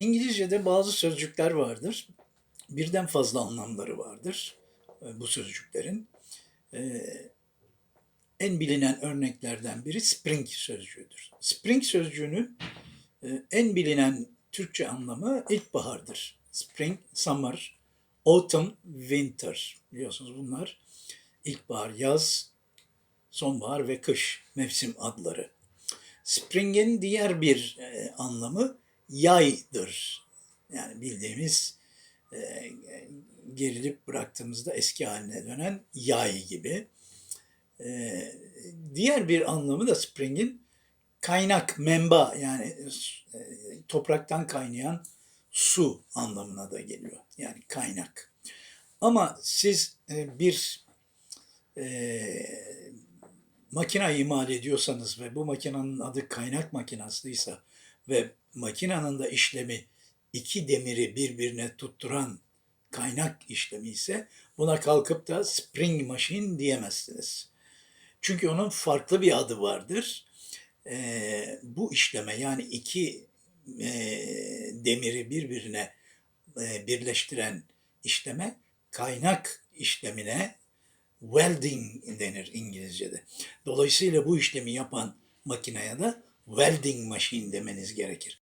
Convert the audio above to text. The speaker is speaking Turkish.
İngilizce'de bazı sözcükler vardır. Birden fazla anlamları vardır e, bu sözcüklerin. E, En bilinen örneklerden biri spring sözcüğüdür. Spring sözcüğünün e, en bilinen Türkçe anlamı ilkbahardır. Spring, summer, autumn, winter. Biliyorsunuz bunlar ilkbahar, yaz, sonbahar ve kış mevsim adları. Spring'in diğer bir anlamı yaydır. Yani bildiğimiz e, gerilip bıraktığımızda eski haline dönen yay gibi. E, diğer bir anlamı da spring'in kaynak, menba yani e, topraktan kaynayan su anlamına da geliyor. Yani kaynak. Ama siz e, bir e, makine imal ediyorsanız ve bu makinenin adı kaynak makinasıysa ve makinenin de işlemi iki demiri birbirine tutturan kaynak işlemi ise buna kalkıp da spring machine diyemezsiniz. Çünkü onun farklı bir adı vardır. Ee, bu işleme yani iki e, demiri birbirine e, birleştiren işleme kaynak işlemine welding denir İngilizce'de. Dolayısıyla bu işlemi yapan makineye de welding machine demeniz gerekir.